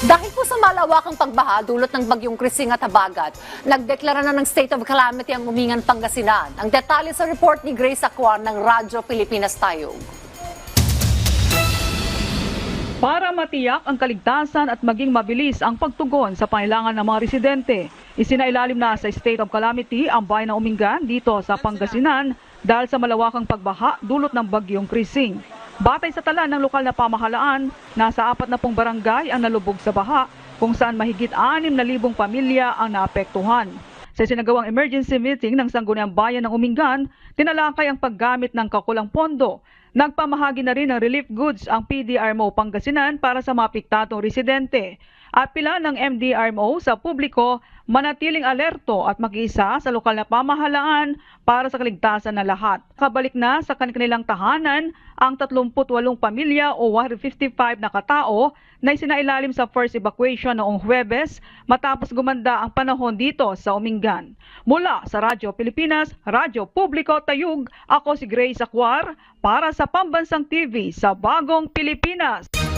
Dahil po sa malawakang pagbaha dulot ng bagyong Krising at Habagat, nagdeklara na ng state of calamity ang Umingan Pangasinan. Ang detalye sa report ni Grace Aquan ng Radyo Pilipinas Tayog. Para matiyak ang kaligtasan at maging mabilis ang pagtugon sa pangailangan ng mga residente, isinailalim na sa state of calamity ang bayan ng Umingan dito sa Pangasinan dahil sa malawakang pagbaha dulot ng bagyong Krising. Batay sa tala ng lokal na pamahalaan, nasa apat na pong barangay ang nalubog sa baha kung saan mahigit 6,000 pamilya ang naapektuhan. Sa sinagawang emergency meeting ng Sangguniang Bayan ng Umingan, tinalakay ang paggamit ng kakulang pondo. Nagpamahagi na rin ng relief goods ang PDRMO Pangasinan para sa mga piktadong residente. At pila ng MDRMO sa publiko manatiling alerto at mag-isa sa lokal na pamahalaan para sa kaligtasan ng lahat. Kabalik na sa kanilang tahanan ang 38 pamilya o 155 na katao na isinailalim sa first evacuation noong Huwebes matapos gumanda ang panahon dito sa Umingan. Mula sa Radyo Pilipinas, Radyo Publiko Tayug, ako si Grace Aquar para sa Pambansang TV sa Bagong Pilipinas.